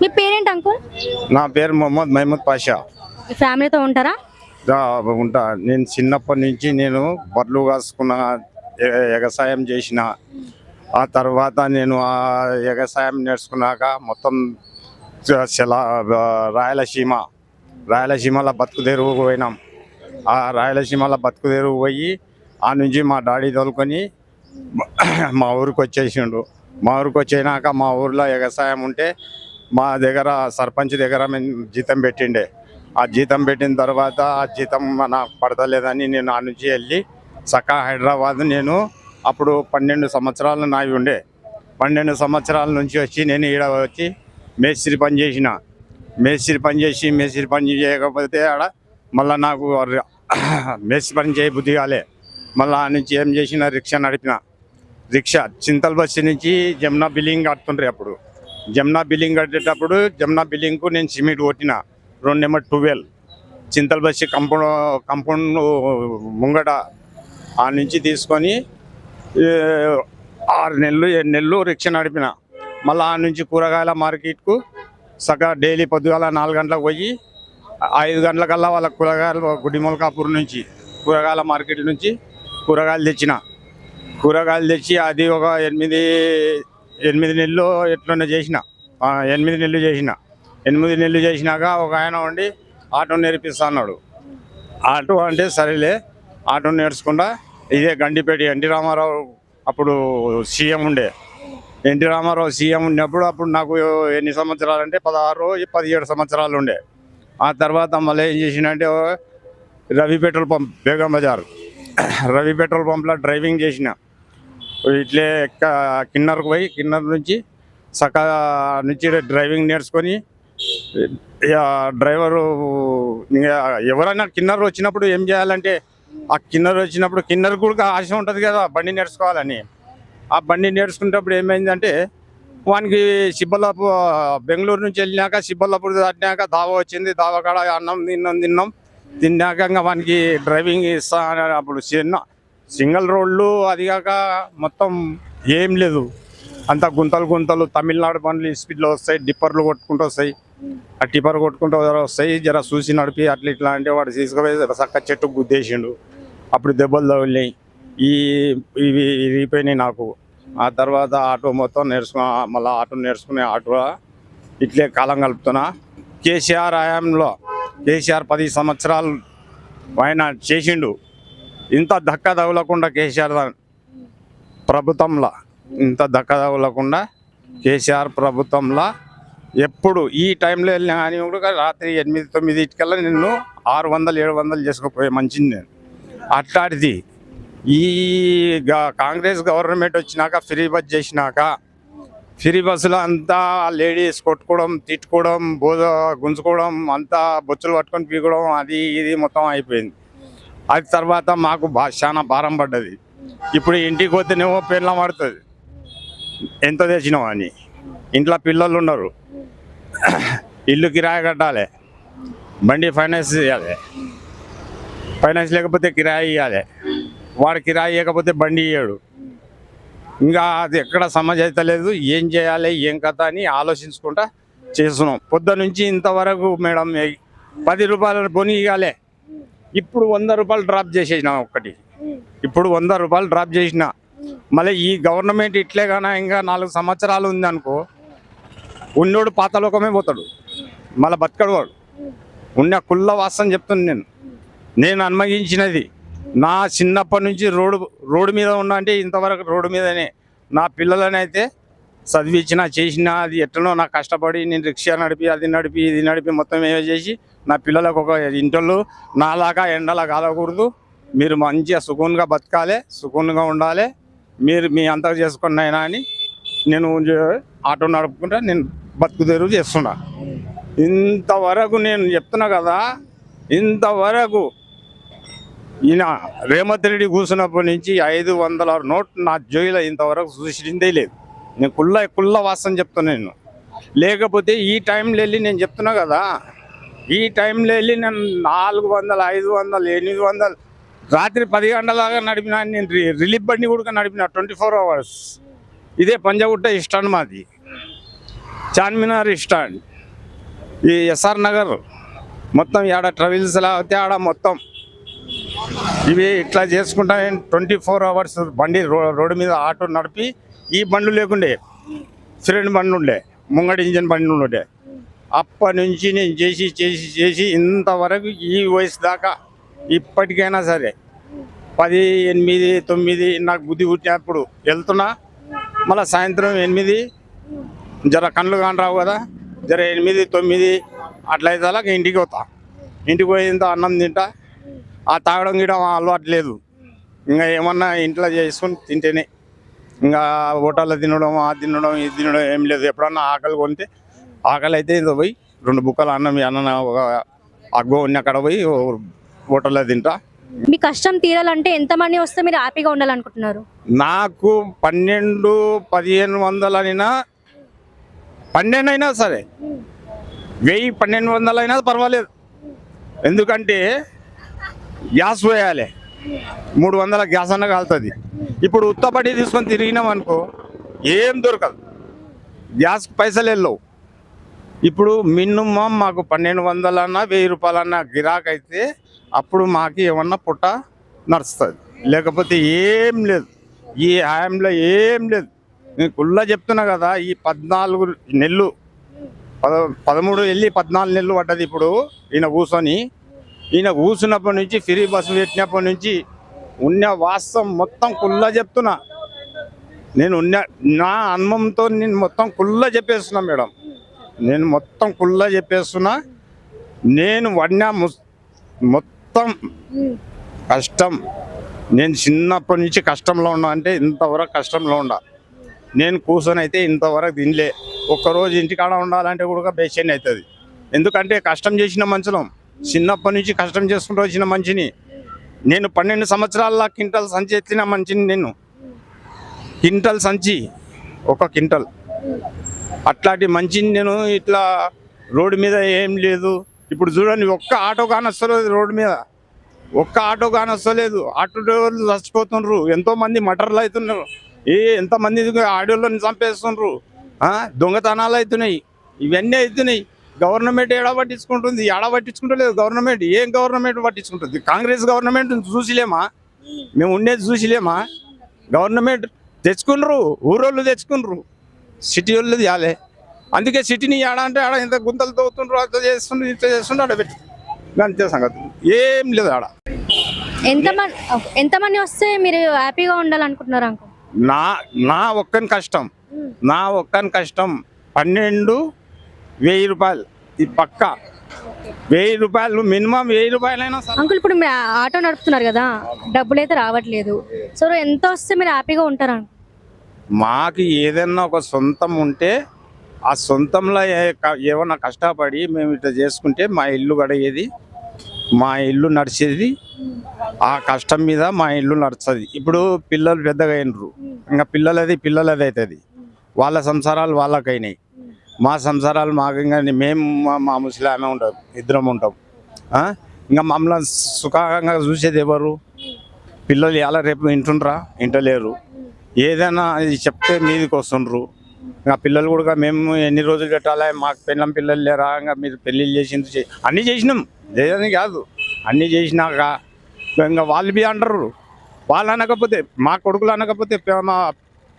మీ పేరేంటి అంకుల్? నా పేరు మొహమ్మద్ మహమూద్ పాషా. మీ ఫ్యామిలీతో ఉంటారా? ఉంటా. నేను చిన్నప్పటి నుంచి నేను బర్లు కాసుకున్న వ్యవసాయం చేసిన. ఆ తర్వాత నేను ఆ వ్యవసాయం నేర్చుకున్నాక మొత్తం రాయలసీమ రాయలసీమలో బతుకుదేరువు పోయినాం. ఆ రాయలసీమలో బతుకుదేరువు పోయి ఆ నుంచి మా డాడీ తోలుకొని మా ఊరికి వచ్చేసిండు. మా ఊరికి వచ్చేనాక మా ఊర్లో వ్యవసాయం ఉంటే మా దగ్గర సర్పంచ్ దగ్గర మేము జీతం పెట్టిండే. ఆ జీతం పెట్టిన తర్వాత ఆ జీతం నాకు పడతలేదని నేను ఆ నుంచి వెళ్ళి సకా హైదరాబాద్ నేను అప్పుడు పన్నెండు సంవత్సరాలు నావి ఉండే. పన్నెండు సంవత్సరాల నుంచి వచ్చి నేను ఈడ వచ్చి మేస్త్రి పని చేసిన. మేస్త్రి పని చేసి మేస్త్రి పని చేయకపోతే ఆడ మళ్ళీ నాకు మేస్త్రి పని చేయ బుద్ధి కాలే. మళ్ళీ ఆ నుంచి ఏం చేసిన రిక్షా నడిపిన. రిక్షా చింతల్ బస్సు నుంచి జమునా బిల్లింగ్ కడుతుండ్రి అప్పుడు. జమునా బిల్లింగ్ కట్టేటప్పుడు జమునా బిల్లింగ్కు నేను సిమెంట్ కొట్టిన. రెండు number twelve. Chintal బస్సి compound compound ముంగట ఆ నుంచి తీసుకొని ఆరు నెలలు ఏడు నెలలు రిక్షా నడిపిన. మళ్ళీ ఆ నుంచి కూరగాయల మార్కెట్కు సగా డైలీ పొద్దుగాల నాలుగు గంటలకు పోయి ఐదు గంటలకల్లా వాళ్ళ కూరగాయలు గుడిమొలకాపూర్ నుంచి కూరగాయల మార్కెట్ నుంచి కూరగాయలు తెచ్చిన. కూరగాయలు తెచ్చి అది ఒక ఎనిమిది ఎనిమిది నెలలు ఎట్లనే చేసిన. ఎనిమిది నెలలు చేసిన. ఎనిమిది నెలలు చేసినాక ఒక ఆయన ఉండి ఆటో నేర్పిస్తా అన్నాడు. ఆటో అంటే సరేలే ఆటో నేర్చుకుండా ఇదే గండిపేట ఎన్టీ రామారావు అప్పుడు సీఎం ఉండే. ఎన్టీ రామారావు సీఎం ఉన్నప్పుడు అప్పుడు నాకు ఎన్ని సంవత్సరాలు అంటే పదహారు పదిహేడు సంవత్సరాలు ఉండే. ఆ తర్వాత మళ్ళీ ఏం చేసినంటే Ravi petrol pump Begum Bazar. Ravi petrol పంప్లో driving చేసిన. ఇట్లే కిన్నర్కు పోయి కిన్నర్ నుంచి సకా నుంచి డ్రైవింగ్ నేర్చుకొని ఇక డ్రైవరు ఇంకా ఎవరైనా కిన్నర్ వచ్చినప్పుడు ఏం చేయాలంటే ఆ కిన్నర్ వచ్చినప్పుడు కిన్నర్ కూడా ఆశ ఉంటుంది కదా బండి నేర్చుకోవాలని. ఆ బండి నేర్చుకునేటప్పుడు ఏమైందంటే వానికి సిబ్బల్లాపు బెంగళూరు నుంచి వెళ్ళినాక సిబ్బల్లాపూర్ దాటినాక దావా వచ్చింది దావా కాడ అన్నం తిన్నాం తిన్నాం. తిన్నాక ఇంకా వానికి డ్రైవింగ్ ఇస్తా అప్పుడు చిన్న సింగిల్ రోడ్లు అదిగాక మొత్తం ఏం లేదు. అంత గుంతలు గుంతలు తమిళనాడు పనులు స్పీడ్లో వస్తాయి డిప్పర్లు కొట్టుకుంటూ వస్తాయి. ఆ టిప్పర్ కొట్టుకుంటూ వస్తాయి జర చూసి నడిపి అట్లా ఇట్లా అంటే వాడు తీసుకుపోయి చక్క చెట్టు గుద్దేసిండు. అప్పుడు దెబ్బలు తగిలినాయి. ఈ ఇవి ఇరిగిపోయినాయి నాకు. ఆ తర్వాత ఆటో మొత్తం నేర్చుకున్నా మళ్ళీ ఆటో నేర్చుకునే ఆటో ఇట్లే కాలం కలుపుతున్నా కేసీఆర్ హయాంలో కేసీఆర్ పది సంవత్సరాలు ఆయన చేసిండు. ఇంత దక్క తగలకుండా కేసీఆర్ ప్రభుత్వంలో. ఇంత దక్క తగలకుండా కేసీఆర్ ప్రభుత్వంలో ఎప్పుడు ఈ టైంలో వెళ్ళినా కానీ కూడా రాత్రి ఎనిమిది తొమ్మిదింటికల్లా నిన్ను ఆరు వందలు ఏడు వందలు చేసుకుపోయే మంచిది నేను. అట్లాంటిది ఈ కాంగ్రెస్ గవర్నమెంట్ వచ్చినాక ఫ్రీ బస్ చేసినాక ఫ్రీ బస్సులో అంతా లేడీస్ కొట్టుకోవడం తిట్టుకోవడం బోధ గుంజుకోవడం అంతా బొచ్చులు పట్టుకొని పీకోవడం అది ఇది మొత్తం అయిపోయింది. అది తర్వాత మాకు బా చాలా భారం పడ్డది. ఇప్పుడు ఇంటికి పోతేనేమో పిల్ల పడుతుంది. ఎంత తెచ్చినావు అని? ఇంట్లో పిల్లలు ఉన్నారు ఇల్లు కిరాయి కట్టాలి. బండి ఫైనాన్స్ చేయాలి ఫైనాన్స్ లేకపోతే కిరాయి ఇవ్వాలి వాడు కిరాయి ఇవ్వకపోతే బండి ఇయ్యాడు. ఇంకా అది ఎక్కడ సమజ్ లేదు. ఏం చేయాలి ఏం కథ అని ఆలోచించుకుంటా చేస్తున్నాం. పొద్దు నుంచి ఇంతవరకు మేడం పది రూపాయల పొని ఇవ్వాలి ఇప్పుడు వంద రూపాయలు డ్రాప్ చేసేసిన ఒక్కటి. ఇప్పుడు వంద రూపాయలు డ్రాప్ చేసిన. మళ్ళీ ఈ గవర్నమెంట్ ఇట్లే కానీ ఇంకా నాలుగు సంవత్సరాలు ఉంది అనుకో ఉన్నోడు పాతలోకమే పోతాడు. మళ్ళీ బతకడు వాడు. ఉన్న కుళ్ళ వాస్తవం చెప్తున్నాను నేను. నేను అనుమగించినది నా చిన్నప్పటి నుంచి రోడ్డు రోడ్డు మీద ఉన్నా అంటే ఇంతవరకు రోడ్డు మీదనే. నా పిల్లలని అయితే చదివించిన చేసిన అది ఎట్లనో నాకు కష్టపడి నేను రిక్షా నడిపి అది నడిపి ఇది నడిపి మొత్తం ఏమో చేసి నా పిల్లలకు ఒక ఇంటర్లు నాలాగా ఎండలా కాలకూడదు. మీరు మంచిగా సుకూన్గా బతకాలి సుకూన్గా ఉండాలి. మీరు మీ అంతా చేసుకున్న అయినా అని నేను ఆటో నడుపుకుంటా నేను బతుకు తెరువు చేస్తున్నా. ఇంతవరకు నేను చెప్తున్నా కదా ఇంతవరకు ఈయన రేవంత్ రెడ్డి కూర్చున్నప్పటి నుంచి ఐదు వందల నోట్ నా జోయిలో ఇంతవరకు చూసిందే లేదు. నేను కుల్ల కుల్ల వాసన చెప్తున్నా నేను. లేకపోతే ఈ టైంలో వెళ్ళి నేను చెప్తున్నా కదా ఈ టైంలో వెళ్ళి నేను నాలుగు వందలు ఐదు వందలు ఎనిమిది వందలు రాత్రి పది గంటలాగా నడిపిన నేను రిలీఫ్ బండి కూడా నడిపిన ట్వంటీ ఫోర్ అవర్స్. ఇదే పంజగుట్ట ఇష్టాండ్ మాది. చార్మినార్ స్టాండ్ ఈ ఎస్ఆర్ నగర్. మొత్తం ఆడ ట్రావెల్స్ అయితే ఆడ మొత్తం. ఇవి ఇట్లా చేసుకుంటా ట్వంటీ ఫోర్ అవర్స్ బండి రోడ్డు మీద ఆటో నడిపి ఈ బండ్లు లేకుండే ఫ్రెండ్ బండి ఉండే ముంగడి ఇంజన్ బండి ఉండే. అప్పటి నుంచి నేను చేసి చేసి చేసి ఇంతవరకు ఈ వయసు దాకా ఇప్పటికైనా సరే పది ఎనిమిది తొమ్మిది నాకు బుద్ధి పుట్టినప్పుడు వెళ్తున్నా. మళ్ళీ సాయంత్రం ఎనిమిది జర కళ్ళు కాని రావు కదా జర ఎనిమిది తొమ్మిది అట్లయితే ఇంటికి పోతా. ఇంటికి పోయేంత అన్నం తింటా. ఆ తాగడం గీయడం అలవాటు లేదు. ఇంకా ఏమన్నా ఇంట్లో చేసుకొని తింటేనే. ఇంకా హోటల్లో తినడం ఆ తినడం ఇది తినడం ఏం లేదు. ఎప్పుడన్నా ఆకలి కొంటే ఆకలి అయితే ఇదో పోయి రెండు బుక్కలు అన్నం అన్న ఒక అగ్గో ఉన్న అక్కడ పోయి హోటల్లో తింటా. మీ కష్టం తీరాలంటే ఎంతమంది వస్తే మీరు హ్యాపీగా ఉండాలనుకుంటున్నారు? నాకు పన్నెండు పదిహేను వందలైనా పన్నెండు అయినా సరే. వెయ్యి పన్నెండు వందలైనా పర్వాలేదు. ఎందుకంటే గ్యాస్ పోయాలి. మూడు వందల గ్యాస్ అన్న కాలుతుంది. ఇప్పుడు ఉత్తపడి తీసుకొని తిరిగినాం అనుకో ఏం దొరకదు. గ్యాస్ పైసలు వెళ్ళవు ఇప్పుడు మినిమం మాకు పన్నెండు వందలన్నా వెయ్యి రూపాయలన్నా గిరాకైతే అప్పుడు మాకు ఏమన్నా పుట్ట నడుస్తుంది. లేకపోతే ఏం లేదు. ఈ హాయంలో ఏం లేదు. నేను కుల్లా చెప్తున్నా కదా ఈ పద్నాలుగు నెలలు పద పదమూడు వెళ్ళి పద్నాలుగు నెలలు పడ్డది ఇప్పుడు ఈయన కూర్చొని. ఈయన కూర్చున్నప్పటి నుంచి ఫ్రీ బస్సు పెట్టినప్పటి నుంచి ఉన్న వాస్తవం మొత్తం కుల్లా చెప్తున్నా. నేను ఉన్న నా అనుభవంతో నేను మొత్తం కుల్లా చెప్పేస్తున్నా మేడం. నేను మొత్తం కుల్లా చెప్పేస్తున్నా. నేను వడ్న మొత్తం కష్టం. నేను చిన్నప్పటి నుంచి కష్టంలో ఉన్నా అంటే ఇంతవరకు కష్టంలో ఉండా నేను కూర్చొని అయితే ఇంతవరకు తినలే. ఒక్కరోజు ఇంటికాడ ఉండాలంటే కూడా బేచైన్ అవుతుంది. ఎందుకంటే కష్టం చేసిన మనుషులం చిన్నప్పటి నుంచి కష్టం చేసుకుంటూ వచ్చిన మంచిని. నేను పన్నెండు సంవత్సరాల క్వింటల్ సంచి ఎత్తిన మంచిని నేను. క్వింటల్ సంచి ఒక క్వింటల్. అట్లాంటి మంచి నేను ఇట్లా రోడ్డు మీద ఏం లేదు. ఇప్పుడు చూడండి ఒక్క ఆటో కానొస్తలేదు రోడ్డు మీద. ఒక్క ఆటో కానొస్తలేదు ఆటో డ్రైవర్లు చచ్చిపోతున్నారు ఎంతోమంది మటర్లు అవుతున్నారు ఏ ఎంతమంది ఆడోళ్ళని చంపేస్తున్నారు దొంగతనాలు అవుతున్నాయి ఇవన్నీ అవుతున్నాయి గవర్నమెంట్ ఎడ పట్టించుకుంటుంది? ఎడ పట్టించుకుంటలేదు గవర్నమెంట్? ఏం గవర్నమెంట్ పట్టించుకుంటుంది? కాంగ్రెస్ గవర్నమెంట్ చూసిలేమా? మేము ఉండేది చూసిలేమా? గవర్నమెంట్ తెచ్చుకున్నారు ఊరోళ్ళు తెచ్చుకున్నారు సిటీ వాళ్ళు తేలే అందుకే సిటీని ఆడ అంటే ఆడ ఇంత గుంతలు తవ్వుతుండ్రు అంత చేస్తుండ్రు ఇంత చేస్తుండ్రు ఆడ పెట్టి. అంతే సంగతి. ఏం లేదు ఆడ. ఎంతమంది ఎంతమంది వస్తే మీరు హ్యాపీగా ఉండాలనుకుంటున్నారు నా నా ఒక్కని కష్టం. నా ఒక్కని కష్టం పన్నెండు వెయ్యి రూపాయలు. ఇది పక్క వెయ్యి రూపాయలు మినిమం వెయ్యి రూపాయలైనా అంకుల్ ఇప్పుడు ఆటో నడుపుతున్నారు కదా డబ్బులు అయితే రావట్లేదు. సో ఎంత వస్తే మీరు హ్యాపీగా ఉంటారు మాకు ఏదైనా ఒక సొంతం ఉంటే ఆ సొంతంలో ఏమన్నా కష్టపడి మేము ఇట్లా చేసుకుంటే మా ఇల్లు గడిగేది మా ఇల్లు నడిచేది ఆ కష్టం మీద మా ఇల్లు నడుస్తుంది. ఇప్పుడు పిల్లలు పెద్దగా అయినరు. ఇంకా పిల్లలది పిల్లలది అవుతుంది వాళ్ళ సంసారాలు వాళ్ళకైనాయి. మా సంసారాలు మాకు ఇంకా మేము మా- మా ముసలి ఆమె ఉంటాం ఇద్దరం ఉంటాం. ఇంకా మమ్మల్ని సుఖంగా చూసేది ఎవరు? పిల్లలు ఎలా రేపు ఇంటుండ్రా? ఇంటలేరు. ఏదైనా ఇది చెప్తే మీదికి వస్తుండ్రు. ఇంకా పిల్లలు కూడా మేము ఎన్ని రోజులు పెట్టాలా మాకు పిల్లం పిల్లలు లేరా ఇంకా మీరు పెళ్ళిళ్ళు చేసింది అన్నీ చేసినాం. లేదని కాదు. అన్నీ చేసినాక ఇంకా వాళ్ళు బి అంటారు. వాళ్ళు అనకపోతే మా కొడుకులు అనకపోతే మా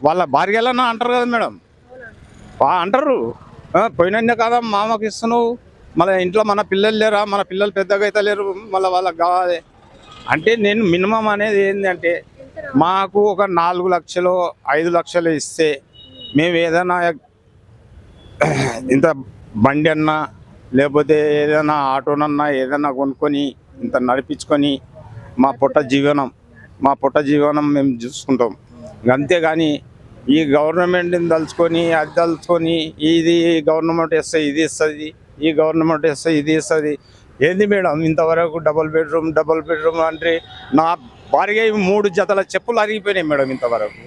వాళ్ళ భార్యలన్నా అంటారు కదా మేడం. అంటారు. పోయినందే కదా మామకి ఇస్తున్నావు. మళ్ళీ ఇంట్లో మన పిల్లలు లేరా మన పిల్లలు పెద్దగా అయితే లేరు మళ్ళీ వాళ్ళకి కావాలి. అంటే నేను మినిమం అనేది ఏంటంటే మాకు ఒక నాలుగు లక్షలు ఐదు లక్షలు ఇస్తే మేము ఏదైనా ఇంత బండి అన్నా లేకపోతే ఏదైనా ఆటోనన్నా ఏదైనా కొనుక్కొని ఇంత నడిపించుకొని మా పుట్ట జీవనం మా పుట్ట జీవనం మేము చూసుకుంటాం. అంతేగాని ఈ గవర్నమెంట్ని తలుచుకొని అది తలుచుకొని ఇది గవర్నమెంట్ ఇస్తే ఇది ఇస్తుంది ఈ గవర్నమెంట్ ఇస్తే ఇది ఇస్తుంది ఏంది మేడం ఇంతవరకు డబుల్ బెడ్రూమ్ డబుల్ బెడ్రూమ్ అంటే నా భారీగా మూడు జతల చెప్పులు అరిగిపోయినాయి మేడం ఇంతవరకు.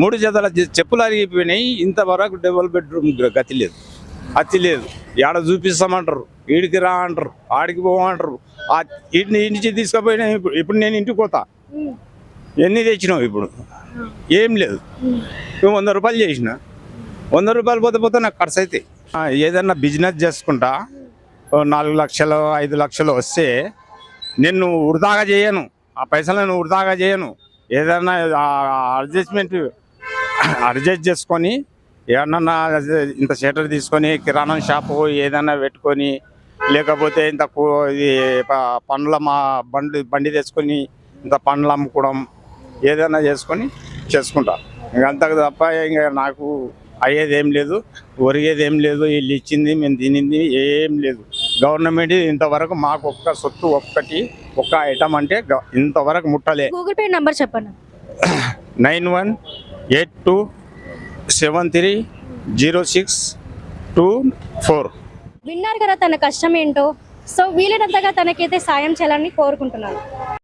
మూడు జతల చెప్పులు అరిగిపోయినాయి. ఇంతవరకు డబుల్ బెడ్రూమ్ గతి లేదు. అతి లేదు. ఏడ చూపిస్తామంటారు. ఈడికి రా అంటారు. ఆడికి పోమంటారు ఆ ఇంటి ఇంటికి తీసుకుపోయినా ఇప్పుడు నేను ఇంటికి పోతా. ఎన్ని తెచ్చినావు ఇప్పుడు? ఏం లేదు. నువ్వు వంద రూపాయలు చేసిన. వంద రూపాయలు పోతే పోతే నాకు ఖర్చు అవుతాయి ఏదన్నా బిజినెస్ చేసుకుంటా. నాలుగు లక్షలు ఐదు లక్షలు వస్తే నేను వృధాగా చేయను. ఆ పైసలను వృధాగా చేయను. ఏదన్నా అడ్జస్ట్మెంట్ అడ్జస్ట్ చేసుకొని ఏమన్నా ఇంత షెటర్ తీసుకొని కిరాణా షాపు ఏదైనా పెట్టుకొని లేకపోతే ఇంత ఇది పండ్ల మా బండి బండి తెచ్చుకొని ఇంత పండ్లు అమ్ముకోవడం ఏదైనా చేసుకొని చేసుకుంటా. ఇంక అంతకు తప్ప ఇంకా నాకు అయ్యేది ఏం లేదు ఒరిగేది ఏం లేదు వీళ్ళు ఇచ్చింది మేము తినింది ఏం లేదు. గవర్నమెంట్ ఇంతవరకు మాకు ఒక్క సొత్తు ఒక్కటి ఒక్క ఐటమ్ అంటే ఇంతవరకు ముట్టలే. గూగుల్ పే నంబర్ చెప్పండి. Nine one eight two seven three zero six two four. విన్నారు కదా తన కష్టం ఏంటో? సో వీలైనంతగా తనకైతే సాయం చేయాలని కోరుకుంటున్నాను.